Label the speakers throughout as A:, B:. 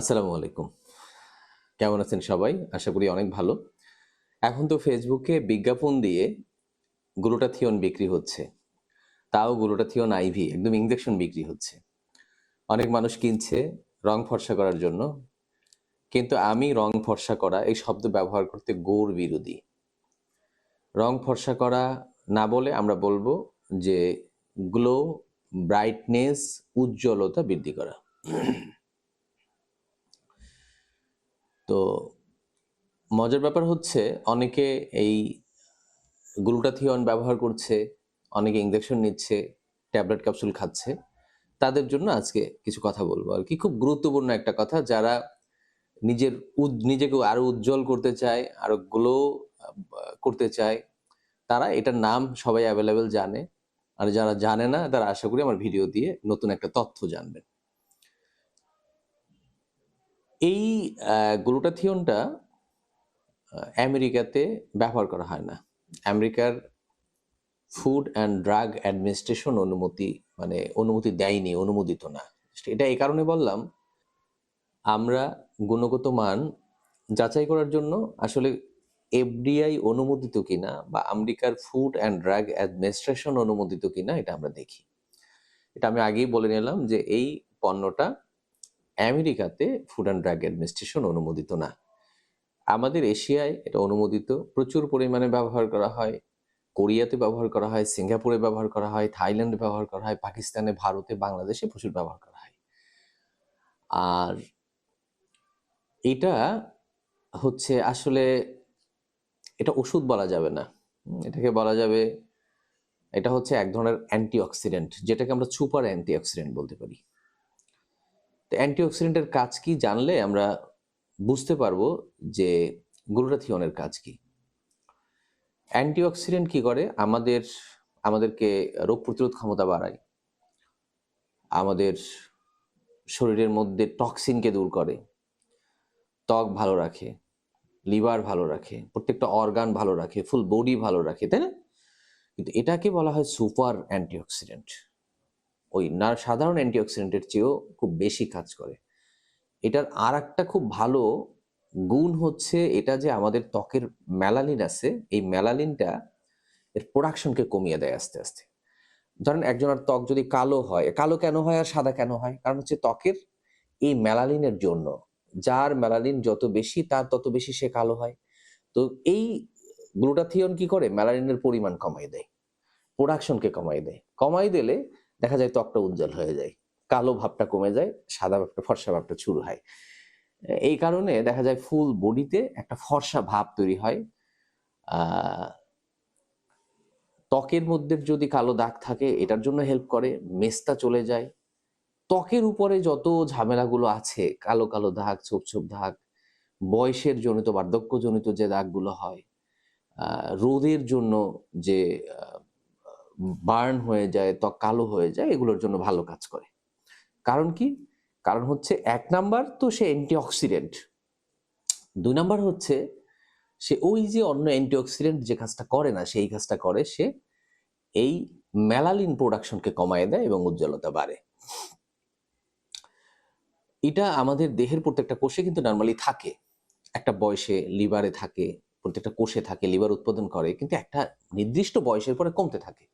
A: আসসালামু আলাইকুম। কেমন আছেন সবাই? আশা করি অনেক ভালো। এখন তো ফেসবুকে বিজ্ঞাপন দিয়ে গ্লুটাথিয়ন বিক্রি হচ্ছে। তাও গ্লুটাথিয়ন আইভি একদম ইঞ্জেকশন বিক্রি হচ্ছে। অনেক মানুষ কিনছে রং ফর্সা করার জন্য। কিন্তু আমি রং ফর্সা করা, এই শব্দ ব্যবহার করতে গোর বিরোধী। রং ফর্সা করা না বলে আমরা বলব যে গ্লো, ব্রাইটনেস, উজ্জ্বলতা বৃদ্ধি করা। তো মজার ব্যাপার হচ্ছে অনেকে এই গ্লুটাথিয়ন ব্যবহার করছে, অনেকে ইঞ্জেকশন নিচ্ছে, ট্যাবলেট ক্যাপসুল খাচ্ছে। তাদের জন্য আজকে কিছু কথা বলব আর কি। খুব গুরুত্বপূর্ণ একটা কথা যারা নিজের নিজেকে আরও উজ্জ্বল করতে চায়, আরও গ্লো করতে চায়, তারা এটার নাম সবাই অ্যাভেলেবেল জানে। আর যারা জানে না তারা আশা করি আমার ভিডিও দিয়ে নতুন একটা তথ্য জানবেন। এই গ্লুটাথিয়নটা আমেরিকাতে ব্যবহার করা হয় না। আমেরিকার ফুড অ্যান্ড ড্রাগ অ্যাডমিনিস্ট্রেশন অনুমতি মানে অনুমতি দেয়নি, অনুমোদিত না। এটা এই কারণে বললাম, আমরা গুণগত মান যাচাই করার জন্য আসলে এফডিআই অনুমোদিত কিনা বা আমেরিকার ফুড অ্যান্ড ড্রাগ অ্যাডমিনিস্ট্রেশন অনুমোদিত কিনা এটা আমরা দেখি। এটা আমি আগেই বলে নিলাম যে এই পণ্যটা আমেরিকাতে ফুড অ্যান্ড ড্রাগ অ্যাডমিনিস্ট্রেশন অনুমোদিত না। আমাদের এশিয়ায় এটা অনুমোদিত। প্রচুর পরিমাণে ব্যবহার করা হয়। কোরিয়াতে ব্যবহার করা হয়, সিঙ্গাপুরে ব্যবহার করা হয়, থাইল্যান্ডে ব্যবহার করা হয়, পাকিস্তানে, ভারতে, বাংলাদেশে প্রচুর ব্যবহার করা হয়। আর এটা হচ্ছে আসলে এটা ওষুধ বলা যাবে না। এটাকে বলা যাবে, এটা হচ্ছে এক ধরনের অ্যান্টিঅক্সিডেন্ট, যেটাকে আমরা সুপার অ্যান্টিঅক্সিডেন্ট বলতে পারি। তো অ্যান্টিঅক্সিডেন্টের কাজ কি জানলে আমরা বুঝতে পারব যে গ্লুটাথিয়নের কাজ কি। অ্যান্টিঅক্সিডেন্ট কি করে? আমাদের, আমাদেরকে রোগ প্রতিরোধ ক্ষমতা বাড়ায়। আমাদের শরীরের মধ্যে টক্সিনকে দূর করে। ত্বক ভালো রাখে, লিভার ভালো রাখে, প্রত্যেকটা অর্গান ভালো রাখে, ফুল বডি ভালো রাখে, তাই না? কিন্তু এটাকে বলা হয় সুপার অ্যান্টিঅক্সিডেন্ট। ওই না, সাধারণ অ্যান্টিঅক্সিডেন্টের চেয়েও খুব বেশি কাজ করে। এটার আর একটা খুব ভালো গুণ হচ্ছে এটা যে আমাদের ত্বকের ম্যালালিন আছে, এই ম্যালালিনটা এর প্রোডাকশনকে কমিয়ে দেয় আস্তে আস্তে। ধরেন একজনের ত্বক যদি কালো হয়, কালো কেন হয় আর সাদা কেন হয়? কারণ হচ্ছে ত্বকের এই ম্যালালিনের জন্য, যার ম্যালালিন যত বেশি, তার তত বেশি সে কালো হয়। তো এই গ্লুটাথিয়ন কি করে? ম্যালালিনের পরিমাণ কমাই দেয়, প্রোডাকশনকে কমাই দেয়। কমাই দিলে দেখা যায় ত্বকটা উজ্জ্বল হয়ে যায়, কালো ভাবটা কমে যায়, সাদা ভাবটা, ফর্সা ভাবটা শুরু হয়। এই কারণে দেখা যায় ফুল বডিতে একটা ফর্সা ভাব তৈরি হয়। ত্বকের মধ্যে যদি কালো দাগ থাকে, এটার জন্য হেল্প করে মেস্তা চলে যায়। ত্বকের উপরে যত ঝামেলাগুলো আছে, কালো কালো দাগ, ছোপ ছোপ দাগ, বয়সের জনিত, বার্ধক্যজনিত যে দাগগুলো হয় রোদের জন্য যে বার্ন হয়ে যায়, ত্বক কালো হয়ে যায়, এগুলোর জন্য ভালো কাজ করে। কারণ কি? কারণ হচ্ছে এক নাম্বার তো সে অ্যান্টিঅক্সিডেন্ট। দুই নাম্বার হচ্ছে সে ওই যে অন্য অ্যান্টিঅক্সিডেন্ট যে কাজটা করে না, সেই কাজটা করে, সে এই মেলালিন প্রোডাকশনকে কমায় দেয় এবং উজ্জ্বলতা বাড়ে। এটা আমাদের দেহের প্রত্যেকটা কোষে কিন্তু নর্মালি থাকে। একটা বয়সে লিভারে থাকে, প্রত্যেকটা কোষে থাকে, লিভার উৎপাদন করে, কিন্তু একটা নির্দিষ্ট বয়সের পরে কমতে থাকে।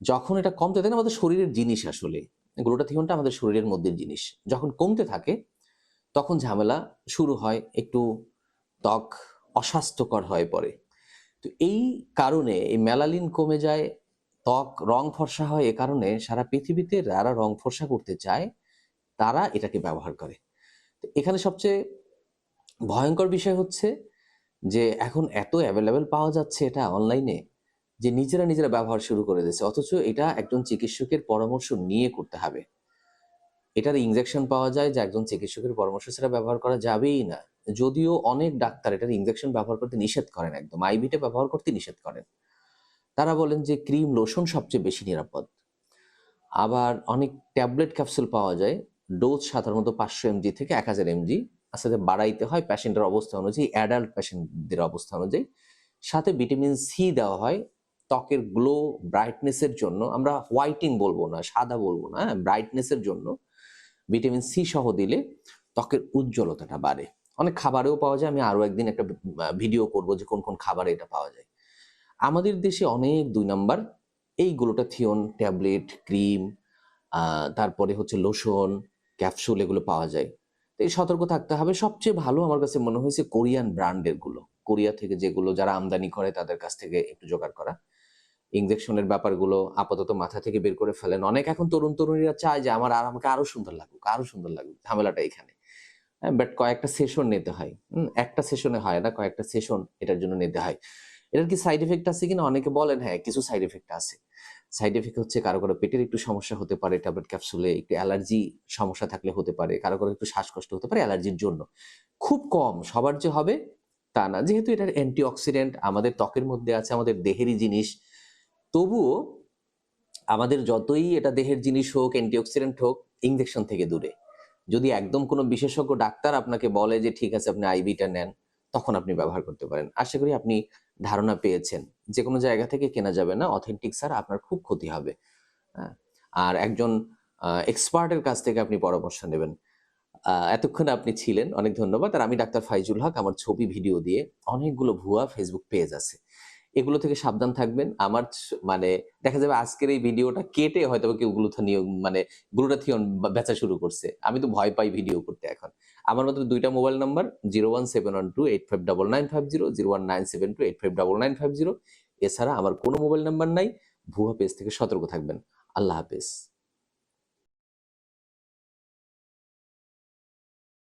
A: যখন এটা কমতে থাকে, আমাদের শরীরের জিনিস আসলে, গ্লুটাথিয়নটা আমাদের শরীরের মধ্যে জিনিস। যখন কমতে থাকে, তখন ঝামেলা শুরু হয়, একটু ত্বক অস্বাস্থ্যকর হয়ে পড়ে। তো এই কারণে এই মেলালিন কমে যায়, ত্বক রং ফর্সা হয়, এ কারণে সারা পৃথিবীতে যারা রং ফর্সা করতে চায়, তারা এটাকে ব্যবহার করে। এখানে সবচেয়ে ভয়ঙ্কর বিষয় হচ্ছে যে, এখন এত অ্যাভেলেবেল পাওয়া যাচ্ছে এটা অনলাইনে যে নিজেরা নিজেরা ব্যবহার শুরু করে দিয়েছে। অথচ এটা একজন চিকিৎসকের পরামর্শ নিয়ে করতে হবে। এটার ইনজেকশন পাওয়া যায় যা একজন চিকিৎসকের পরামর্শ ছাড়া ব্যবহার করা যাবেই না। যদিও অনেক ডাক্তার এটার ইনজেকশন ব্যবহার করতে নিষেধ করেন একদম। আইভিটা ব্যবহার করতে নিষেধ করেন। তারা বলেন যে ক্রিম লোশন সবচেয়ে বেশি নিরাপদ। আবার অনেক ট্যাবলেট ক্যাপসুল পাওয়া যায়। ডোজ সাধারণত পাঁচশো এমজি থেকে এক হাজার এমজি আস্তে আস্তে বাড়াইতে হয় প্যাশেন্টের অবস্থা অনুযায়ী অ্যাডাল্ট প্যাশেন্টদের অবস্থা অনুযায়ী। সাথে ভিটামিন সি দেওয়া হয়। ত্বকের গ্লো ব্রাইটনেসের জন্য, আমরা হোয়াইটিং বলব না, সাদা বলব না ব্রাইটনেসের জন্য ভিটামিন সি সহ দিলে ত্বকের উজ্জ্বলতাটা বাড়ে। অনেক খাবারেও পাওয়া যায়, আমি আরও একদিন একটা ভিডিও করব যে কোন কোন খাবারে এটা পাওয়া যায়। আমাদের দেশে অনেক দুই নাম্বার, এই গ্লুটাথিয়ন ট্যাবলেট, ক্রিম তারপরে হচ্ছে লোশন ক্যাপসুল এগুলো পাওয়া যায়। তো এই সতর্ক থাকতে হবে। সবচেয়ে ভালো আমার কাছে মনে হয়েছে কোরিয়ান ব্র্যান্ডেরগুলো। কোরিয়া থেকে যেগুলো যারা আমদানি করে তাদের কাছ থেকে একটু জোগাড় করা। ইঞ্জেকশনের ব্যাপারগুলো আপাতত মাথা থেকে বের করে ফেলেন। অনেক এখন তরুণ তরুণীরা চায় যে, আমার আর আমাকে আরও সুন্দর লাগুক, আরও সুন্দর লাগুক। ঝামেলাটা এখানে। বাট কয়েকটা সেশন নিতে হয়। একটা সেশনে হয় না, কয়েকটা সেশন এটার জন্য নিতে হয়। এটার কি সাইড এফেক্ট আছে কিনা অনেকে বলেন হ্যাঁ কিছু সাইড এফেক্ট আছে। সাইড এফেক্ট হচ্ছে কারও কারও পেটের একটু সমস্যা হতে পারে ট্যাবলেট ক্যাপসুলে একটু অ্যালার্জি সমস্যা থাকলে হতে পারে, কারও কারও একটু শ্বাসকষ্ট হতে পারে অ্যালার্জির জন্য। খুব কম, সবার যে হবে তা না। যেহেতু এটার অ্যান্টিঅক্সিডেন্ট আমাদের ত্বকের মধ্যে আছে, আমাদের দেহেরই জিনিস তবুও আমাদের যতই এটা দেহের জিনিস হোক অ্যান্টিঅক্সিডেন্ট হোক ইঞ্জেকশন থেকে দূরে। যদি একদম কোনো বিশেষজ্ঞ, ডাক্তার আপনাকে বলে যে, ঠিক আছে, আপনি আইবিটা নেন, তখন আপনি ব্যবহার করতে পারেন। আশা করি আপনি ধারণা পেয়েছেন। যে কোনো জায়গা থেকে কেনা যাবে না অথেন্টিক স্যার আপনার খুব ক্ষতি হবে। হ্যাঁ আর একজন এক্সপার্টের কাছ থেকে আপনি পরামর্শ নেবেন। এতক্ষণ আপনি ছিলেন, অনেক ধন্যবাদ। আর আমি ডাক্তার ফাইজুল হক, আমার ছবি, ভিডিও দিয়ে অনেকগুলো ভুয়া ফেসবুক পেজ আছে। এগুলো থেকে সাবধান থাকবেন। আমার মানে দেখা যাবে আজকের এই ভিডিওটা কেটে হয়তো কেউ গ্লুথানিয়ম মানে গ্লুটাথিয়ন বেচা শুরু করছে। আমি তো ভয় পাই ভিডিও করতে এখন। আমার মতো দুইটা mobile number, zero one seven one two eight five double nine five zero zero one nine seven two eight five double nine five zero. এছাড়া আমার কোনো মোবাইল নাম্বার নাই। ভুয়া পেজ থেকে সতর্ক থাকবেন। আল্লাহ হাফেজ।